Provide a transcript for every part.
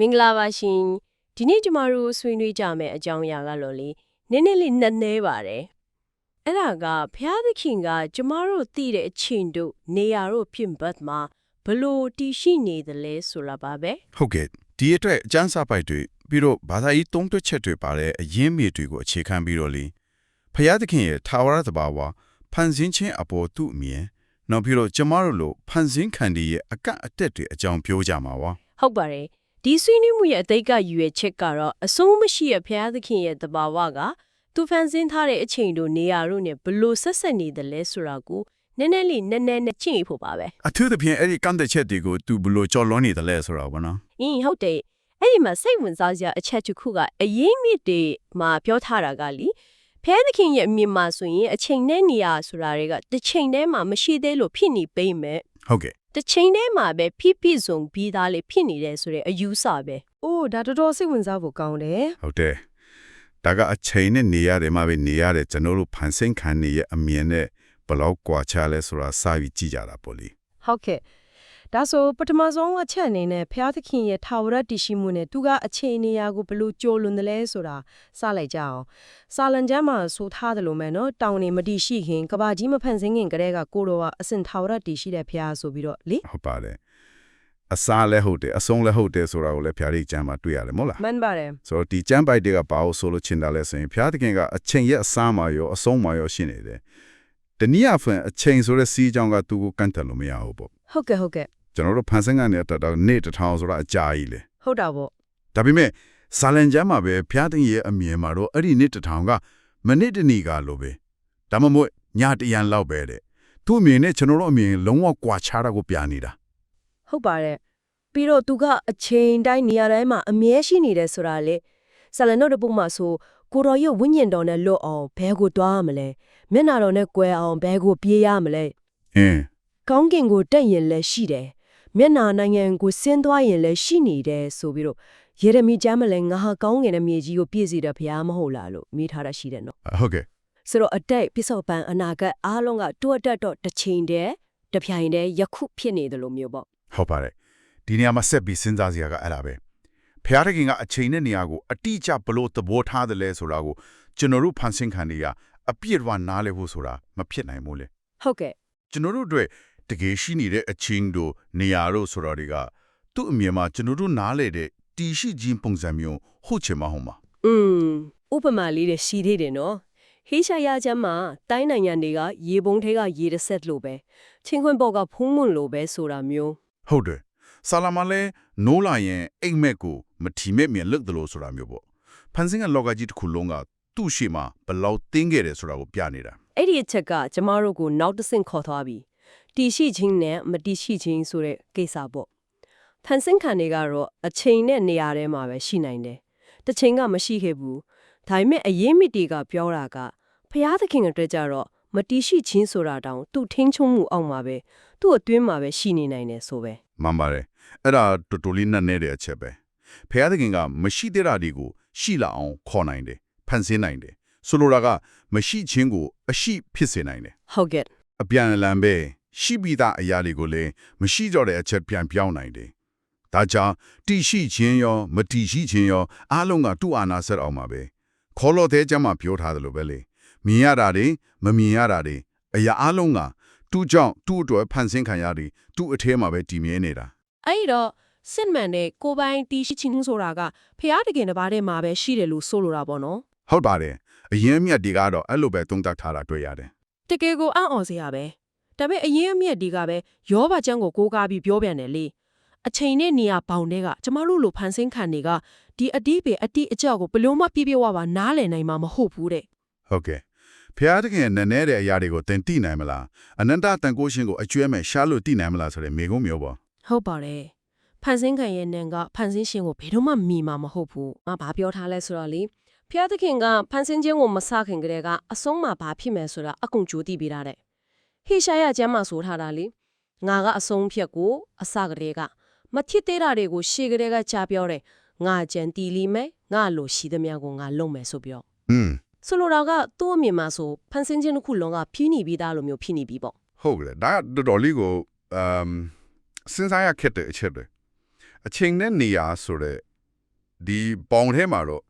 မင်္ဂလာပါရှင်ဒီနေ့ကျမတို့ဆွေးနွေးကြမယ့်အကြောင်းအရာကတော့လေနည်းနည်းလေးနှက်နဲပါတယ်အဲ့ဒါကဖျားသခင်က ကျမတို့သိတဲ့အချင်းတို့နေရာတို့ပြင်ဘတ်မှာဘလို့တည်ရှိနေတယ်လဲဆိုတာပါပဲဟုတ်ကဲ့ဒီအတွက်အကျန်းစာပိုက်တွေပြီးတော့ဘာသာရေးသုံးတွက်ချက်တွေပါတဲ့အရင်းမြစ်တွေကိုအခြေခံပြီးတော့လေဖျားသခင်ရဲ့ထာဝရတဘာဝဖန်ဆင်းခြင်းအပေါ်သူ့အမြင်နောက်ပြီးတော့ကျမတို့လိုဖန်ဆင်းခံဒီရဲ့အကန့်အတက်တွေအကြောင်းပြောကြမှာပါဟုတ်ပါတယ် ဒီဆွေးနွေးမှုရဲ့အတိတ်ကယူရချက်ကတော့အဆုံးမရှိရဖျားသခင်ရဲ့တဘာဝကသူဖန်ဆင်းထားတဲ့အချိန်တို့နေရာတို့နဲ့ဘလို့ဆက်ဆက်နေတယ်လဲဆိုတာကိုနည်းနည်းလေးနည်းနည်းနဲ့ချင်းဖို့ပါပဲအထူးသဖြင့်အဲ့ဒီကန့်တဲ့ချက်တွေကိုသူဘယ်လို့ကြော်လွှန်းနေတယ်လဲဆိုတော့ဗောနော်။အင်းဟုတ်တယ်။အဲ့ဒီမှာစိတ်ဝင်စားစရာအချက်တစ်ခုကအရေးမြစ်တွေမှာပြောထားတာကလीဖဲသခင်ရဲ့အမြင်မှာဆိုရင်အချိန်နဲ့နေရာဆိုတာတွေကတစ်ချိန်တည်းမှာမရှိသေးလို့ဖြစ်နေပေမဲ့ဟုတ်ကဲ့ တစ်ချိန်တည်းမှာပဲဖိဖိစုံပြီးသားလေးဖြစ်နေတယ်ဆိုတဲ့အယူဆပဲ။အိုးဒါတော်တော်စိတ်ဝင်စားဖို့ကောင်းတယ်ဟုတ်တယ်ဒါကအချိန်နဲ့နေရတယ်မှာပဲနေရတယ်ကျွန်တော်တို့ဖန်ဆင်းခံနေရဲ့အမြင်နဲ့ဘယ်လောက်ကွာခြားလဲဆိုတာစာပြီးကြည့်ကြတာပေါ့လေ။ဟုတ်ကဲ့။ ဒါဆိုပထမဆုံးအချက်အနေနဲ့ဖျားသခင်ရဲ့ထာဝရတည်ရှိမှုနဲ့သူကအချိန်နေရာကိုဘယ်လို့ကြိုးလွန်တယ်လဲဆိုတာစလိုက်ကြအောင်။စာလံကျမ်းမှာဆိုထားတယ်လို့မယ်နော်။တောင်နေမတည်ရှိခင်ကဘာကြီးမဖန်ဆင်းခင်ကတည်းကကိုတော်ကအစင်ထာဝရတည်ရှိတဲ့ဖျားဆိုပြီးတော့လေဟုတ်ပါတယ်အစားလည်းဟုတ်တယ်အဆုံးလည်းဟုတ်တယ်ဆိုတာကိုလည်းဖျားရိတ်ကျမ်းမှာတွေ့ရတယ်မဟုတ်လားမှန်ပါတယ်ဆိုတော့ဒီကျမ်းပိုက်တွေကဘာလို့ဆိုလို့ချင်တာလဲဆိုရင်ဖျားသခင်ကအချိန်ရဲ့အစားမှာရောအဆုံးမှာရောရှိနေတယ်တနည်းအားဖြင့်အချိန်ဆိုတဲ့စီးကြောင်းကသူ့ကိုကန့်တယ်လို့မရဘူးပေါ့။ဟုတ်ကဲ့ဟုတ်ကဲ့ ကျွန်တော်တို့ဖန်ဆင်းကနေတက်တော့နေ့တစ်ထောင်ဆိုတာအကြာကြီးလေ။ဟုတ်တာပေါ့ဒါပေမဲ့ဇာလန်ကျမ်းမှာပဲဖျားသခင်ရဲ့အမြင်မှာတော့အဲ့ဒီနေ့တစ်ထောင်ကမနစ်တနီကလိုပဲဒါမှမဟုတ်ညတရန်လောက်ပဲတဲ့သူ့အမြင်နဲ့ကျွန်တော်တို့အမြင်လုံးဝကွာခြားတာကိုပြနေတာ။ဟုတ်ပါတယ်။ပြီးတော့သူကအချိန်တိုင်းနေရာတိုင်းမှာအမြဲရှိနေတယ်ဆိုတာလေဆလန်တို့တပုတ်မှာဆိုကိုတော်ရဲ့ဝိညာဉ်တော်နဲ့လွတ်အောင်ဘဲကိုတွားရမလဲမျက်နာတော်နဲ့ကွယ်အောင်ဘဲကိုပြေးရမလဲအင်းကောင်းကင်ကိုတက်ရင်လည်းရှိတယ် မျက်နာနိုင်ငံကိုဆင်းသွားရင်လည်းရှိနေတယ်ဆိုပြီးတော့ယေရမိကျမ်းမှာလည်းငါဟာကောင်းကင်နဲ့မြေကြီးကိုပြည့်စေတဲ့ဘုရားမဟုတ်လားလို့မိထားတာရှိတယ်နော်ဟုတ်ကဲ့ဆိုတော့အတိတ်ပြစ္ဆုတ်ပန်အနာဂတ်အားလုံးကတွတ်တက်တော့တစ်ချိန်တည်းတစ်ပြိုင်တည်းယခုဖြစ်နေတယ်လို့မျိုးပေါ့ဟုတ်ပါတယ်ဒီနေရာမှာဆက်ပြီးစဉ်းစားစရာကအဲ့ဒါပဲဖျားသခင်ကအချိန်နဲ့နေရာကိုအတိအကျဘလို့သဘောထားတယ်လဲဆိုတာကိုကျွန်တော်တို့ဖန်ဆင်းခံနေရအပြည့်အဝနားလည်ဖို့ဆိုတာမဖြစ်နိုင်ဘူးလေဟုတ်ကဲ့ကျွန်တော်တို့အတွက် တကယ်ရှိနေတဲ့အချင်းတို့နေရာတို့ဆိုတာတွေကသူ့အမြင်မှာကျွန်တော်တို့နားလည်တဲ့တီရှိခြင်းပုံစံမျိုးဟုတ်ချင်မဟုတ်မှာ။อืมဥပမာလေးတွေရှိသေးတယ်နော်။ဟေးရှာယာချမ်းမှာတိုင်းနိုင်ငံတွေကရေပုံးထဲကရေတစ်ဆက်လို့ပဲချင်းခွင်းပေါ်ကဖုံးမွန်လို့ပဲဆိုတာမျိုးဟုတ်တယ်ဆာလာမလဲနိုးလာရင်အိမ်မက်ကိုမထီမဲ့မြင်လွတ်တယ်လို့ဆိုတာမျိုးပေါ့ဖန်ဆင်းကလောကကြီးတစ်ခုလုံးကသူ့ရှိမှာဘယ်လောက်တင်းခဲ့တယ်ဆိုတာကိုပြနေတာအဲ့ဒီအချက်ကကျမတို့ကိုနောက်တစ်ဆင့်ခေါ်သွားပြီ တီရှိချင်းနဲ့မတီရှိချင်းဆိုတဲ့ကိစ္စပေါ့ဖန်ဆင်းခံတွေကတော့အချိန်နဲ့နေရာထဲမှာပဲရှိနိုင်တယ်တစ်ချိန်ကမရှိခဲ့ဘူးဒါပေမဲ့အရေးမိတီကပြောတာကဖျားသခင်အတွက်ကြတော့မတီရှိချင်းဆိုတာတောင်သူ့ထင်းချုံမှုအောက်မှာပဲသူ့အတွင်းမှာပဲရှိနေနိုင်တယ်ဆိုပဲမှန်ပါတယ်အဲ့ဒါတော်တော်လေးနဲ့နေတဲ့အချက်ပဲဖះသခင်ကမရှိတဲ့ဓာတ်တွေကိုရှိလာအောင်ခေါ်နိုင်တယ်ဖန်ဆင်းနိုင်တယ်ဆိုလိုတာကမရှိခြင်းကိုအရှိဖြစ်စေနိုင်တယ်ဟုတ်ကဲ့အပြန်အလှန်ပဲ ရှိပြီးသားအရာတွေကိုလည်းမရှိတော့တဲ့အချက်ပြန်ပြောင်းနိုင်တယ်ဒါကြောင့်တိရှိခြင်းရော မတိရှိခြင်းရောအားလုံးကသူ့အာနာဆက်အောင်ပါပဲခေါ်လို့တဲ့ကျမ်းမှာပြောထားတယ်လို့ပဲလေမြင်ရတာတွေမမြင်ရတာတွေအရာအားလုံးကသူ့ကြောင့်သူ့အတွက်ဖန်ဆင်းခံရတယ်သူ့အထဲမှာပဲတည်မြဲနေတာအဲ့ဒီတော့စစ်မှန်တဲ့ကိုယ်ပိုင်တီးရှိချင်းဆိုတာကဖျားတကယ်တစ်ပါးတည်းမှာပဲရှိတယ်လို့ဆိုလိုတာပေါ့နော်ဟုတ်ပါတယ်အရင်အမြတ်တွေကတော့အဲ့လိုပဲသုံးသပ်ထားတာတွေ့ရတယ်တကယ်ကိုအံ့ဩစရာပဲ ဒါပေမဲ့အရင်အမြက်တွေကပဲယောဘကျမ်းကိုကိုးကားပြီးပြောပြန်တယ်လေအချိန်နဲ့နေရာပေါင်တွေကကျမတို့လိုဖန်ဆင်းခံတွေကဒီအတိပေအတိအကြောက်ကိုဘလို့မှပြည့်ပြည့်ဝဝနားလည်နိုင်မှာမဟုတ်ဘူးတဲ့ဟုတ်ကဲ့ဖျားတခင်နဲ့နဲတဲ့အရာတွေကိုသင်သိနိုင်မလားအနန္တတန်ကိုရှင်ကိုအကျွဲမဲ့ရှားလို့သိနိုင်မလားဆိုတဲ့မေကုန်းမျိုးပေါ့ဟုတ်ပါတယ်ဖန်ဆင်းခံရဲ့နံကဖန်ဆင်းရှင်ကိုဘယ်တော့မှမီမှာမဟုတ်ဘူးငါဘာပြောထားလဲဆိုတော့လေဖျားသခင်ကဖန်ဆင်းခြင်းကိုမစခင်ကတည်းကအဆုံးမှာဘာဖြစ်မယ်ဆိုတာအကုန်ကြိုးသိပြီးသားတဲ့ ဟေရှာယကျမ်းမှာဆိုထားတာလေငါကအဆုံးဖြတ်ကိုအစကတည်းကမထစ်သေးတာတွေကိုရှေ့ကတည်းကကြားပြောတယ်ငါကြံတီလီမယ်ငါလိုရှိသမျှကိုငါလုပ်မယ်ဆိုပြောอืมဆိုလိုတာကသူ့အမြင်မှာဆိုဖန်ဆင်းခြင်းတစ်ခုလုံးကဖြီးနေပြီးသားလိုမျိုးဖြစ်နေပြီပေါ့ဟုတ်ကဲ့ဒါကတော်တော်လေးကိုအမ်စဉ်းစားရခက်တဲ့အချက်တွေအချိန်နဲ့နေရာဆိုတဲ့ဒီပေါင်ထဲမှာတော့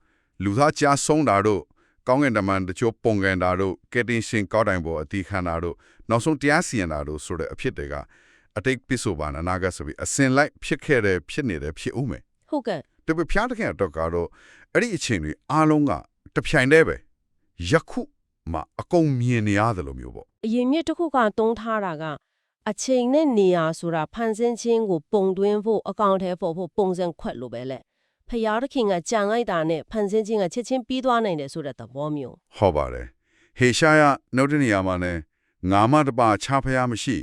လူသားကြားဆုံးတာတို့ ကောင်းကင်တမန်တချို့ပုံကန်တာတို့ကက်တင်ရှင်ကောက်တိုင်ပေါ်အတီးခံတာတို့နောက်ဆုံးတရားစီရင်တာတို့ဆိုတဲ့အဖြစ်တွေကအတိတ်ပစ္စုပန်အနာဂတ်ဆိုပြီးအစင်လိုက်ဖြစ်ခဲ့တဲ့ဖြစ်နေတဲ့ဖြစ်ဦးမယ်ဟုတ်ကဲ့တပည့်ဖျားတဲ့ခင်အတွက်ကတော့အဲ့ဒီအချိန်တွေအားလုံးကတပြိုင်တည်းပဲယခုမှအကုန်မြင်နေရတယ်လို့မျိုးပေါ့အရင်မြစ်တစ်ခုကတုံးထားတာကအချိန်နဲ့နေရာဆိုတာဖန်ဆင်းခြင်းကိုပုံသွင်းဖို့အကောင့်ထဲပေါ်ဖို့ပုံစံခွက်လိုပဲလေ ဖျားသခင်ကကြံလိုက်တာနဲ့ဖန်ဆင်းခြင်းကချက်ချင်းပြီးသွားနိုင်တယ်ဆိုတဲ့သဘောမျိုးဟုတ်ပါတယ်ဟေရှာယနောက်တဲ့နေရာမှာလည်းငါမတပါခြားဖျားမရှိ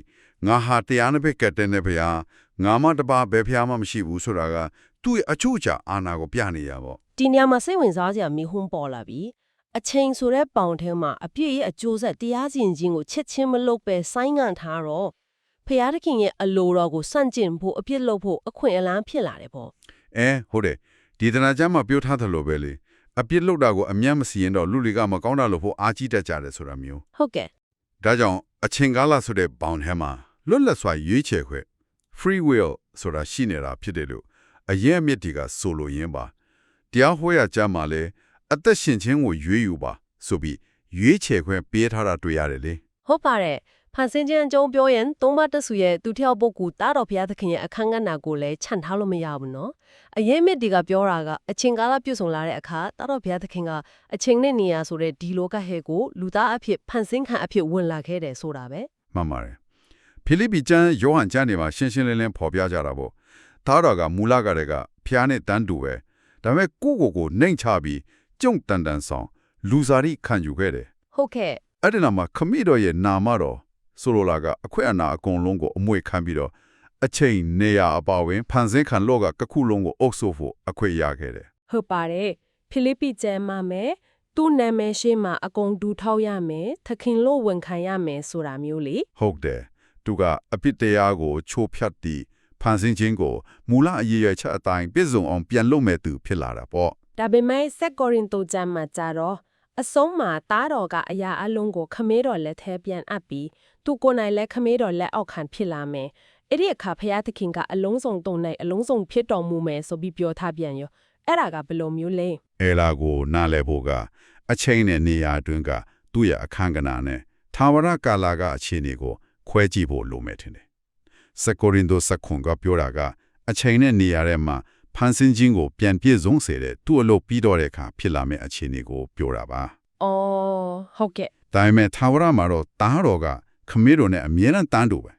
ငါဟာတရားနှစ်ဘက်ကတဲ့နေဖျားငါမတပါဘယ်ဖျားမှမရှိဘူးဆိုတာကသူ့ရဲ့အချို့အချာအာနာကိုပြနေရပေါ့ဒီနေရာမှာစိတ်ဝင်စားစရာမိဟုံးပေါ်လာပြီအချိန်ဆိုတဲ့ပေါင်ထဲမှာအပြည့်ရဲ့အကျိုးဆက်တရားစီရင်ခြင်းကိုချက်ချင်းမလုပ်ပဲဆိုင်းငံ့ထားတော့ဖျားသခင်ရဲ့အလိုတော်ကိုစန့်ကျင်ဖို့အပြစ်လုပ်ဖို့အခွင့်အလမ်းဖြစ်လာတယ်ပေါ့အဲဟုတ်တယ် ဒီတနာကျမ်းမှာပြောထားသလိုပဲလေအပြစ်လုပ်တာကိုအမျက်မစီရင်တော့လူတွေကမကောင်းတာလို့ဖို့အားကြီးတတ်ကြတယ်ဆိုတာမျိုးဟုတ်ကဲ့ဒါကြောင့်အချိန်ကာလဆိုတဲ့ဘောင်ထဲမှာလွတ်လပ်စွာရွေးချယ်ခွင့် free will ဆိုတာရှိနေတာဖြစ်တယ်လို့အရင်အမြစ်တွေကဆိုလိုရင်းပါတရားဟောရကြမှာလဲအသက်ရှင်ခြင်းကိုရွေးယူပါဆိုပြီးရွေးချယ်ခွင့်ပေးထားတာတွေ့ရတယ်လေဟုတ်ပါတယ် ဖန်ဆင်းခြင်းအကြောင်းပြောရင်သုံးပါတဆူရဲ့သူတစ်ယောက်ပုဂ္ဂိုလ်တားတော်ဘုရားသခင်ရဲ့အခန်းကဏ္ဍကိုလည်းခြံထားလို့မရဘူးနော်အရင်မြစ်တွေကပြောတာကအချိန်ကာလပြုတ်ဆုံလာတဲ့အခါတားတော်ဘုရားသခင်ကအချိန်နဲ့နေရာဆိုတဲ့ဒီလောကဟဲကိုလူသားအဖြစ်ဖန်ဆင်းခံအဖြစ်ဝင်လာခဲ့တယ်ဆိုတာပဲမှန်ပါတယ်ဖိလိပ္ပိကျမ်းယောဟန်ကျမ်းတွေမှာရှင်းရှင်းလင်းလင်းဖော်ပြကြတာပေါ့သားတော်ကမူလကတည်းကဖျားနဲ့တန်းတူပဲဒါပေမဲ့ကိုယ့်ကိုယ်ကိုနှိမ်ချပြီးကြုံတန်တန်ဆောင်လူစားရိခံယူခဲ့တယ်ဟုတ်ကဲ့အဲ့ဒီနာမှာခမိတော်ရဲ့နာမတော် ဆိုလိုလာကအခွင့်အနာအကုန်လုံးကိုအမွေခံပြီးတော့အချိန်နေရာအပါဝင်ဖန်ဆင်းခံလောကကခုလုံးကိုအုပ်ဆိုးဖို့အခွင့်ရခဲ့တယ်ဟုတ်ပါတယ်ဖိလိပ္ပိကျမ်းမှာမယ်သူ့နာမည်ရှိမှအကုန်ဒူထောက်ရမယ်သခင်လို့ဝန်ခံရမယ်ဆိုတာမျိုးလေဟုတ်တယ်သူကအပြစ်တရားကိုချိုးဖျက်ပြီးဖန်ဆင်းခြင်းကိုမူလအရေးရချက်အတိုင်းပြည့်စုံအောင်ပြန်လုပ်မဲ့သူဖြစ်လာတာပေါ့ဒါပေမဲ့စက်ကောရင်တိုကျမ်းမှာကြတော့ အဆုံးမှာတားတော်ကအရာအလုံးကိုခမဲတော်လက်ထဲပြန်အပ်ပြီးသူကိုယ်နိုင်လက်ခမဲတော်လက်အောက်ခံဖြစ်လာမယ်အဲ့ဒီအခါဖျားသခင်ကအလုံးစုံတုံနိုင်အလုံးစုံဖြစ်တော်မူမယ်ဆိုပြီးပြောထားပြန်ရောအဲ့ဒါကဘယ်လိုမျိုးလဲအဲလာကိုနားလည်ဖို့ကအချိန်နဲ့နေရာအတွင်းကသူ့ရဲ့အခန်းကဏ္ဍနဲ့သာဝရကာလာကအခြေအနေကိုခွဲကြည့်ဖို့လိုမယ်ထင်တယ်။စကိုရင်ဒိုစခွန်ကပြောတာကအချိန်နဲ့နေရာထဲမှာ ဖန်ဆင်းခြင်းကိုပြန်ပြည့်စုံစေတဲ့သူ့အလုပ်ပြီးတော့တဲ့အခါဖြစ်လာမယ့်အခြေအနေကိုပြောတာပါ။အော်ဟုတ်ကဲ့ဒါပေမဲ့သာဝရမှာတော့တားတော်ကခမည်းတော်နဲ့အမြဲတမ်းတန်းတူပဲ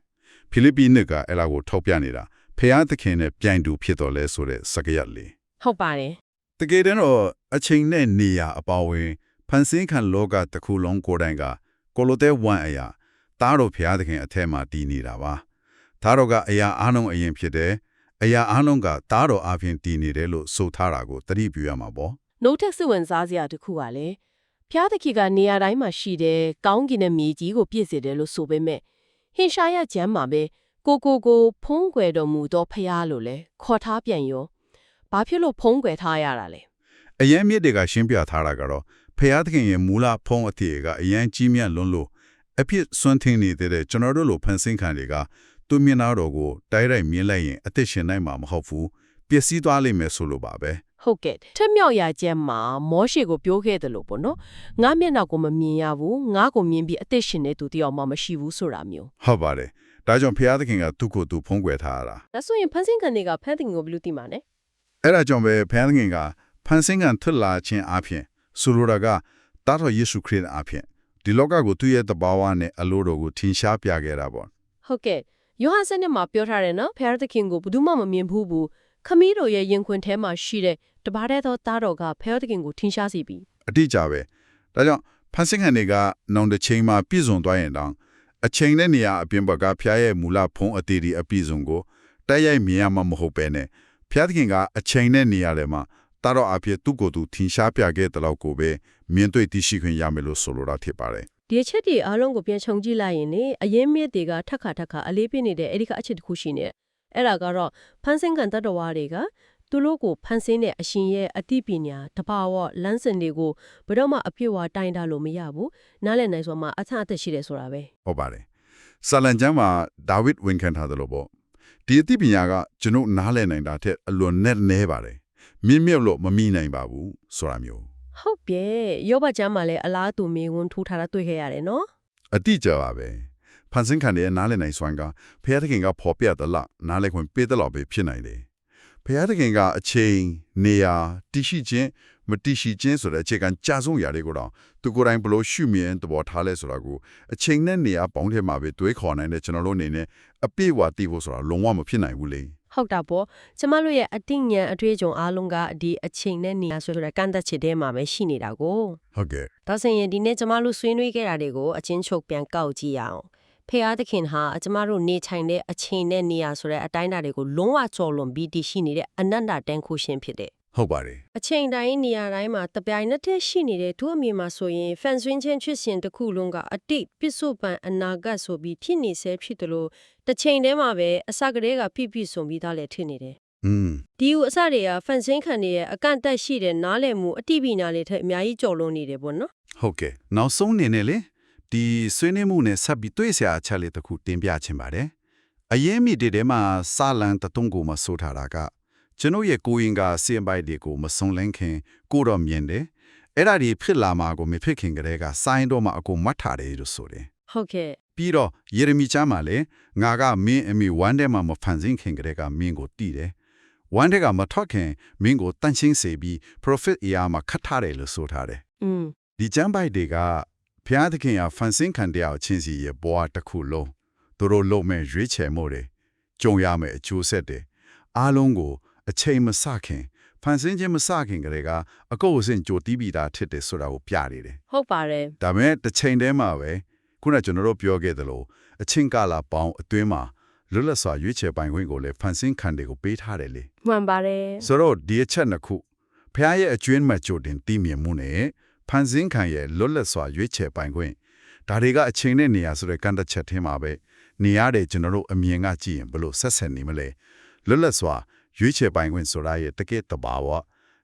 ဖိလိပ္ပိနစ်ကအဲ့လာကိုထောက်ပြနေတာဖျားသခင်နဲ့ပြိုင်တူဖြစ်တော်လဲဆိုတဲ့စကားရပ်လေးဟုတ်ပါတယ်တကယ်တမ်းတော့အချိန်နဲ့နေရာအပါအဝင်ဖန်ဆင်းခံလောကတစ်ခုလုံးကိုယ်တိုင်ကကိုလိုတဲ့ဝမ်အရာတားတော်ဖျားသခင်အထက်မှာတည်နေတာပါတားတော်ကအရာအားလုံးအရင်ဖြစ်တယ် အရာအားလုံးကတားတော်အပြင်တည်နေတယ်လို့ဆိုထားတာကိုသတိပြုရမှာပေါ့နှုတ်ထက်စဝင်စားစရာတစ်ခုကလည်းဖျားသခင်ကနေရာတိုင်းမှာရှိတဲ့ကောင်းကင်နဲ့မြေကြီးကိုပြည့်စေတယ်လို့ဆိုပေမဲ့ဟင်ရှားရကျမ်းမှာပဲကိုကိုကိုဖုံးကွယ်တော်မူသောဖျားလို့လဲခေါ်ထားပြန်ရောဘာဖြစ်လို့ဖုံးကွယ်ထားရတာလဲအရင်မြစ်တွေကရှင်းပြထားတာကတော့ဖျားသခင်ရဲ့မူလဖုံးအထည်ကအရင်ကြီးမြတ်လွန်းလို့အဖြစ်စွန့်ထင်းနေတဲ့ကျွန်တော်တို့လိုဖန်ဆင်းခံတွေက သူမျက်နှာတော်ကိုတိုက်ရိုက်မြင်လိုက်ရင်အသက်ရှင်နိုင်မှာမဟုတ်ဘူးပျက်စီးသွားလိမ့်မယ်ဆိုလိုပါပဲဟုတ်ကဲ့ထက်မြောက်ရာကျမ်းမှာမောရှေကိုပြောခဲ့တယ်လို့ပေါ့နော်ငါမျက်နှာကိုမမြင်ရဘူးငါကိုမြင်ပြီးအသက်ရှင်နေသူတယောက်မှမရှိဘူးဆိုတာမျိုးဟုတ်ပါတယ်ဒါကြောင့်ဖျားသခင်ကသူ့ကိုယ်သူဖုံးကွယ်ထားရတာဒါဆိုရင်ဖန်ဆင်းခံတွေကဖန်သခင်ကိုဘယ်လိုသိမှာလဲအဲ့ဒါကြောင့်ပဲဖျားသခင်ကဖန်ဆင်းခံထွက်လာခြင်းအပြင်ဆိုလိုတာကတာတော်ယေရှုခရစ်အပြင်ဒီလောကကိုသူ့ရဲ့တဘာဝနဲ့အလိုတော်ကိုထင်ရှားပြခဲ့တာပေါ့ဟုတ်ကဲ့ ယောဟန်စနစ်မှာပြောထားတယ်နော်ဖျားသခင်ကိုဘယ်သူမှမမြင်ဘူးဘူးခမီးတို့ရဲ့ရင်ခွင်ထဲမှာရှိတဲ့တပါးတဲ့သောသားတော်ကဖျားသခင်ကိုထင်ရှားစီပြီအတိအကျပဲဒါကြောင့်ဖန်ဆင်းခံတွေကနောင်တစ်ချိန်မှာပြည့်စုံသွားရင်တောင်အချိန်နဲ့နေရာအပြင်ဘက်ကဖျားရဲ့မူလဖုံးအသေးဒီအပြည့်စုံကိုတိုက်ရိုက်မြင်ရမှာမဟုတ်ပဲနဲ့ဖျားသခင်ကအချိန်နဲ့နေရာတွေမှာတာတော့အဖြစ်သူ့ကိုယ်သူထင်ရှားပြခဲ့တဲ့လောက်ကိုပဲမြင်တွေ့သိရှိခွင့်ရမယ်လို့ဆိုလိုတာဖြစ်ပါတယ် ဒီအချက်တွေအားလုံးကိုပြန်ခြုံကြည့်လိုက်ရင်လေအရင်မြစ်တွေကထက်ခါထက်ခါအလေးပေးနေတဲ့အဲ့ဒီကအချက်တစ်ခုရှိနေတယ်အဲ့ဒါကတော့ဖန်ဆင်းကန်တတ္တဝါတွေကသူတို့ကိုဖန်ဆင်းတဲ့အရှင်ရဲ့အသိပညာတဘာဝလမ်းစဉ်တွေကိုဘယ်တော့မှအပြည့်အဝတိုင်တာလို့မရဘူးနားလည်နိုင်စွာမှာအထအသက်ရှိတယ်ဆိုတာပဲဟုတ်ပါတယ်ဆာလန်ကျမ်းမှာဒါဝိဒ်ဝန်ခံထားတယ်လို့ပေါ့ဒီအသိပညာကကျွန်တော်နားလည်နိုင်တာထက်အလွန်နဲ့နဲပါတယ်မြင့်မြတ်လို့မမိနိုင်ပါဘူးဆိုတာမျိုး ဟုတ်ပြဲယောဘကျမ်းမှာလည်းအလားတူမေဝန်ထူထားတာတွေ့ခဲ့ရတယ်နော်အတိအကျပါပဲဖန်ဆင်းခံတဲ့နားလည်နိုင်စွမ်းကဖျားသခင်ကဖော်ပြသလားနားလည်ခွင့်ပေးသလားပဲဖြစ်နိုင်တယ်ဖျားသခင်ကအချိန်နေရာတရှိခြင်းမတရှိခြင်းဆိုတဲ့အခြေခံကြာဆုံးຢာတွေကိုတော့သူကိုယ်တိုင်ဘလို့ရှုမြင်သဘောထားလဲဆိုတာကိုအချိန်နဲ့နေရာပေါင်းထဲမှာပဲတွေးခေါ်နိုင်တဲ့ကျွန်တော်တို့အနေနဲ့အပြည့်အဝသိဖို့ဆိုတာလုံးဝမဖြစ်နိုင်ဘူးလေ ဟုတ်တာပေါ့ကျမတို့ရဲ့အတိညာဉ်အတွေ့အကြုံအားလုံးကဒီအချိန်နဲ့နေရာဆိုတဲ့ကန့်သက်ချက်ထဲမှာပဲရှိနေတာကိုဟုတ်ကဲ့ဒါဆိုရင်ဒီနေ့ကျမတို့ဆွေးနွေးခဲ့တာတွေကိုအချင်းချုပ်ပြန်ကောက်ကြည့်ရအောင်ဖေအားသခင်ဟာကျမတို့နေထိုင်တဲ့အချိန်နဲ့နေရာဆိုတဲ့အတိုင်းအတာတွေကိုလုံးဝကျော်လွန်ပြီးတည်ရှိနေတဲ့အနန္တတန်ခိုးရှင်ဖြစ်တယ် ဟုတ်ပါတယ်အချိန်တိုင်းနေရာတိုင်းမှာတပြိုင်နက်တည်းရှိနေတဲ့သူ့အမိမှာဆိုရင်ဖန်ဆွင်းခြင်းဖြစ်စဉ်တစ်ခုလုံးကအတိတ်ပစ္စုပန်အနာဂတ်ဆိုပြီးဖြစ်နေဆဲဖြစ်တယ်လို့တစ်ချိန်တည်းမှာပဲအစကတည်းကပြပြဆုံပြီးသားလည်းထင်နေတယ်อืมဒီဥအစတွေကဖန်ဆင်းခံနေတဲ့အကန့်အသတ်ရှိတဲ့နားလည်မှုအတိပညာတွေထက်အများကြီးကျော်လွန်နေတယ်ပေါ့နော်ဟုတ်ကဲ့နောက်ဆုံးအနေနဲ့လေဒီဆွေးနွေးမှုနဲ့ဆက်ပြီးတွေ့ဆရာအချက်လေးတစ်ခုတင်ပြချင်ပါတယ်အရင်မိတွေထဲမှာစာလံတတုံးကိုမဆိုးထားတာက ကျွန်ုပ်ရဲ့ကိုရင်ကစင်ပိုက်တွေကိုမစုံလန်းခင်ကိုတော့မြင်တယ်အဲ့ဒါဒီဖြစ်လာမှာကိုမဖြစ်ခင်ကတည်းကစိုင်းတော့မှအကုန်မှတ်ထားတယ်လို့ဆိုတယ်ဟုတ်ကဲ့ပြီးတော့ယေရမိချမ်းမှာလည်းငါကမင်းအမိဝမ်းထဲမှာမဖန်ဆင်းခင်ကတည်းကမင်းကိုတည်တယ်ဝမ်းထဲကမထွက်ခင်မင်းကိုတန့်ရှင်းစေပြီး prophet အရာမှာခတ်ထားတယ်လို့ဆိုထားတယ်อืมဒီကျမ်းပိုက်တွေကဘုရားသခင်ကဖန်ဆင်းခံတဲ့အချင်းစီရဲ့ဘဝတစ်ခုလုံးသူတို့လုံးမဲ့ရွေးချယ်မှုတွေကြုံရမယ့်အကျိုးဆက်တွေအားလုံးကို အချိန်မစခင်ဖန်ဆင်းခြင်းမစခင်ကလေးကအကုတ်အစင်ကြိုတီးပြီးသားဖြစ်တယ်ဆိုတာကိုပြနေတယ်ဟုတ်ပါတယ်ဒါပေမဲ့တစ်ချိန်တည်းမှာပဲခုနကကျွန်တော်တို့ပြောခဲ့သလိုအချင်းကာလာပေါင်းအတွင်းမှာလွတ်လပ်စွာရွေးချယ်ပိုင်ခွင့်ကိုလည်းဖန်ဆင်းခံတွေကိုပေးထားတယ်လေမှန်ပါတယ်ဆိုတော့ဒီအချက်နှစ်ခုဖះရဲ့အကျွင်းမဲ့ကြိုတင်သိမြင်မှုနဲ့ဖန်ဆင်းခံရဲ့လွတ်လပ်စွာရွေးချယ်ပိုင်ခွင့်ဒါတွေကအချိန်နဲ့နေရာဆိုတဲ့ကန့်သက်ချက်ထင်းမှာပဲနေရတဲ့ကျွန်တော်တို့အမြင်ကကြည့်ရင်ဘလို့ဆက်ဆက်နေမလဲလွတ်လပ်စွာ ရွေးချယ်ပိုင်ခွင့်ဆိုတာရဲ့တကယ့်တဘာဝ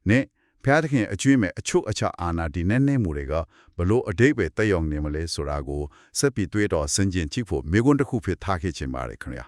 နဲ့ဖះသခင်အကျွင်းမဲ့အချုပ်အချအာနာဒီနဲ့နဲ့မှုတွေကဘလို့အတိတ်ပဲတက်ရောက်နေမလဲဆိုတာကိုစက်ပြီးတွေးတော့စင်ကျင်ကြည့်ဖို့မိကွန်းတစ်ခုဖြစ်ထားခဲ့ခြင်းပါတယ်ခင်ဗျာ